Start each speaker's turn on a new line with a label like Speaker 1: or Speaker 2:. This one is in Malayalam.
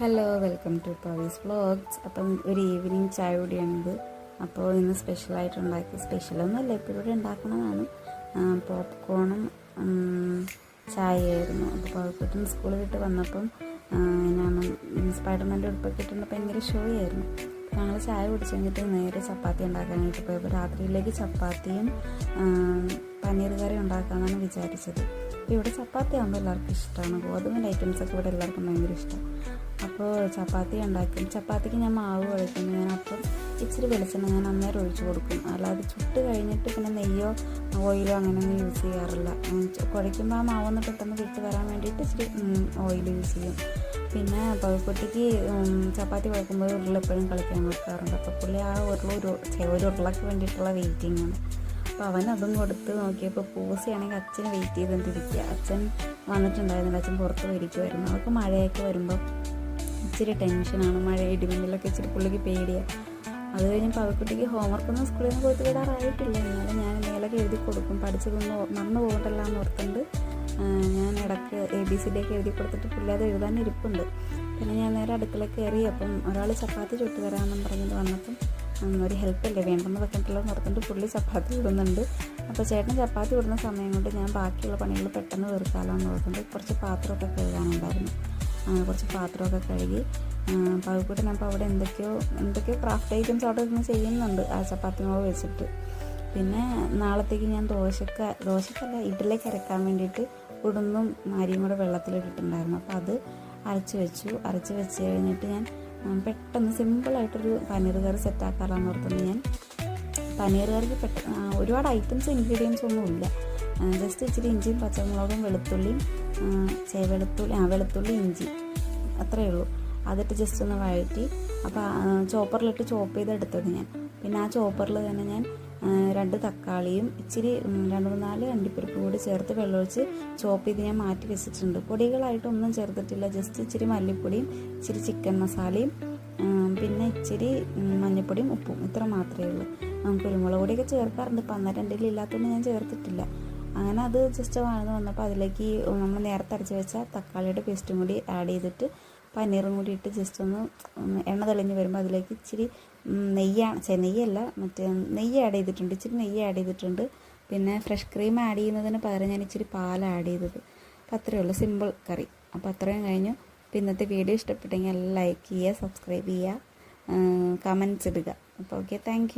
Speaker 1: Hello welcome to Pavi's vlogs അപ്പം ഒരു ഈവനിങ് ചായ കൂടിയാണിത്. അപ്പോൾ ഇന്ന് സ്പെഷ്യലായിട്ട് ഉണ്ടാക്കി സ്പെഷ്യലൊന്നുമല്ല എപ്പോഴും ഉണ്ടാക്കണതാണ് പോപ്കോണും ചായയായിരുന്നു. അപ്പോൾ പവിക്കുട്ടൻ സ്കൂളിൽ വിട്ട് വന്നപ്പം ഞാൻ സ്പൈഡർമാന്റെ ഉടുപ്പൊക്കെ ഇട്ടുകൊണ്ട് ഭയങ്കര ഷോ ആയിരുന്നു. അപ്പോൾ ഞങ്ങൾ ചായ കുടിച്ച് കഴിഞ്ഞിട്ട് നേരെ ചപ്പാത്തി ഉണ്ടാക്കാനായിട്ട് പോയപ്പോൾ രാത്രിയിലേക്ക് ചപ്പാത്തിയും പനീർ കറി ഉണ്ടാക്കാമെന്നാണ് വിചാരിച്ചത്. ഇവിടെ ചപ്പാത്തി ആകുമ്പോൾ എല്ലാവർക്കും ഇഷ്ടമാണ് ഗോതമ്പിന്റെ ഐറ്റംസൊക്കെ ഇവിടെ എല്ലാവർക്കും ഭയങ്കര ഇഷ്ടം. അപ്പോൾ ചപ്പാത്തി ഉണ്ടാക്കും. ചപ്പാത്തിക്ക് ഞാൻ മാവ് കുഴക്കുന്നു ഞാൻ അപ്പം ഇച്ചിരി വെളിച്ചെണ്ണ ഞാൻ അന്നേരം ഒഴിച്ചു കൊടുക്കും. അല്ലാതെ ചുട്ട് കഴിഞ്ഞിട്ട് പിന്നെ നെയ്യോ ഓയിലോ അങ്ങനെയൊന്നും യൂസ് ചെയ്യാറില്ല. കുഴയ്ക്കുമ്പോൾ ആ മാവൊന്ന് പെട്ടെന്ന് വിട്ട് വരാൻ വേണ്ടിയിട്ട് ഇച്ചിരി ഓയിൽ യൂസ് ചെയ്യും. പിന്നെ പവിക്കുട്ടിക്ക് ചപ്പാത്തി കുഴക്കുമ്പോൾ ഉരുളെപ്പോഴും കളിക്കാൻ കൊടുക്കാറുണ്ട് അപ്പോൾ പുള്ളി ആ ഉരുള ഒരു ഒരു ഉരുളക്ക് വേണ്ടിയിട്ടുള്ള വെയിറ്റിംഗ് ആണ്. അപ്പോൾ അവൻ അതും കൊടുത്ത് നോക്കിയപ്പോൾ പൂസയാണെങ്കിൽ അച്ഛന് വെയിറ്റ് ചെയ്തുകൊണ്ടിരിക്കുക അച്ഛൻ വന്നിട്ടുണ്ടായിരുന്നില്ല. അച്ഛൻ പുറത്ത് വരിക്കുമായിരുന്നു അവർക്ക് മഴയൊക്കെ വരുമ്പോൾ ഇച്ചിരി ടെൻഷനാണ് മഴ ഇടിമിന്നലൊക്കെ ഇച്ചിരി പുള്ളിക്ക് പേടിയാണ് അത് കഴിഞ്ഞ് പവക്കുട്ടിക്ക് ഹോംവർക്കൊന്നും സ്കൂളിൽ നിന്ന് പോയിട്ട് വിടാറായിട്ടില്ല. എന്നാലും ഞാൻ എന്തെങ്കിലുമൊക്കെ എഴുതി കൊടുക്കും. പഠിച്ചതൊന്നും മറന്നു പോകണ്ടല്ല എന്ന് ഓർത്തുണ്ട് ഞാൻ ഇടയ്ക്ക് എ ബി സി ഡി ഒക്കെ എഴുതി കൊടുത്തിട്ട് പുള്ളി അത് എഴുതാൻ ഇരിപ്പുണ്ട് പിന്നെ ഞാൻ നേരെ അടുക്കള കയറി അപ്പം ഒരാൾ ചപ്പാത്തി ചുട്ടു തരാമെന്നും പറഞ്ഞിട്ട് വന്നപ്പം ഒരു ഹെൽപ്പല്ലേ വേണ്ടെന്ന് വെക്കണ്ടല്ലോ എന്ന് പുള്ളി ചപ്പാത്തി ഇടുന്നുണ്ട് അപ്പോൾ ചേട്ടൻ ചപ്പാത്തി ഇടുന്ന സമയം കൊണ്ട് ഞാൻ ബാക്കിയുള്ള പണികൾ പെട്ടെന്ന് തീർക്കാമല്ലോ എന്ന് ഓർത്തുണ്ട് കുറച്ച് പാത്രമൊക്കെ കഴുകാനുണ്ടായിരുന്നു. കുറച്ച് പാത്രമൊക്കെ കഴുകി. പഴുക്കൂട്ടൻ അപ്പോൾ അവിടെ എന്തൊക്കെയോ എന്തൊക്കെയോ ക്രാഫ്റ്റ് ഐറ്റംസ് അവിടെ ഇരുന്ന് ചെയ്യുന്നുണ്ട്. ആ ചപ്പാത്തി വെച്ചിട്ട്. പിന്നെ നാളത്തേക്ക് ഞാൻ ദോശക്ക ദോശക്കല്ല ഇഡ്ഡലേക്ക് അരക്കാൻ വേണ്ടിയിട്ട് ഉടുന്നും നാരിയും കൂടെ വെള്ളത്തിലിട്ടിട്ടുണ്ടായിരുന്നു. അപ്പോൾ അത് അരച്ച് വെച്ചു. അരച്ച് വെച്ച് കഴിഞ്ഞിട്ട് ഞാൻ പെട്ടെന്ന് സിമ്പിളായിട്ടൊരു പനീർ കറി സെറ്റാക്കാറാന്ന് ഓർത്തുകൊണ്ട് ഞാൻ പനീർ കറിക്ക് പെട്ടെന്ന് ഒരുപാട് ഐറ്റംസ് ഇൻഗ്രീഡിയൻസ് ഒന്നുമില്ല. ജസ്റ്റ് ഇച്ചിരി ഇഞ്ചിയും പച്ചമുളകും വെളുത്തുള്ളിയും വെളുത്തുള്ളി ആ വെളുത്തുള്ളി ഇഞ്ചി അത്രയേ ഉള്ളൂ. അതിട്ട് ജസ്റ്റ് ഒന്ന് വഴറ്റി അപ്പോൾ ചോപ്പറിലിട്ട് ചോപ്പ് ചെയ്തെടുത്തത് ഞാൻ. പിന്നെ ആ ചോപ്പറിൽ തന്നെ ഞാൻ രണ്ട് തക്കാളിയും ഇച്ചിരി രണ്ട് നാല് അണ്ടിപ്പരിപ്പ് കൂടി ചേർത്ത് വെള്ളമൊഴിച്ച് ചോപ്പ് ചെയ്ത് ഞാൻ മാറ്റി വെച്ചിട്ടുണ്ട്. പൊടികളായിട്ടൊന്നും ചേർത്തിട്ടില്ല ജസ്റ്റ് ഇച്ചിരി മല്ലിപ്പൊടിയും ഇച്ചിരി ചിക്കൻ മസാലയും പിന്നെ ഇച്ചിരി മഞ്ഞൾപ്പൊടിയും ഉപ്പും. ഇത്ര മാത്രമേ ഉള്ളൂ. കുരുമുളക് പൊടിയൊക്കെ ചേർക്കാറുണ്ട് ഇപ്പം അന്നേരം ഞാൻ ചേർത്തിട്ടില്ല. അങ്ങനെ അത് ജസ്റ്റ് വഴന്ന് വന്നപ്പോൾ അതിലേക്ക് നമ്മൾ നേരത്തെ അരച്ച് വെച്ച തക്കാളിയുടെ പേസ്റ്റും കൂടി ആഡ് ചെയ്തിട്ട് പനീറും കൂടി ഇട്ട് ജസ്റ്റ് ഒന്ന് എണ്ണ തെളിഞ്ഞ് വരുമ്പോൾ അതിലേക്ക് ഇച്ചിരി നെയ്യാണ് ചെ നെയ്യല്ല മറ്റേ നെയ്യ് ആഡ് ചെയ്തിട്ടുണ്ട് ഇച്ചിരി നെയ്യ് ആഡ് ചെയ്തിട്ടുണ്ട്. പിന്നെ ഫ്രഷ് ക്രീം ആഡ് ചെയ്യുന്നതിന് പകരം ഞാൻ ഇച്ചിരി പാൽ ആഡ് ചെയ്തത്. അപ്പോൾ അത്രയേ ഉള്ളൂ സിമ്പിൾ കറി. അപ്പോൾ അത്രയും കഴിഞ്ഞു. അപ്പോൾ ഇന്നത്തെ വീഡിയോ ഇഷ്ടപ്പെട്ടെങ്കിൽ ലൈക്ക് ചെയ്യുക സബ്സ്ക്രൈബ് ചെയ്യുക കമന്റ്സ് ഇടുക. അപ്പോൾ ഓക്കെ താങ്ക്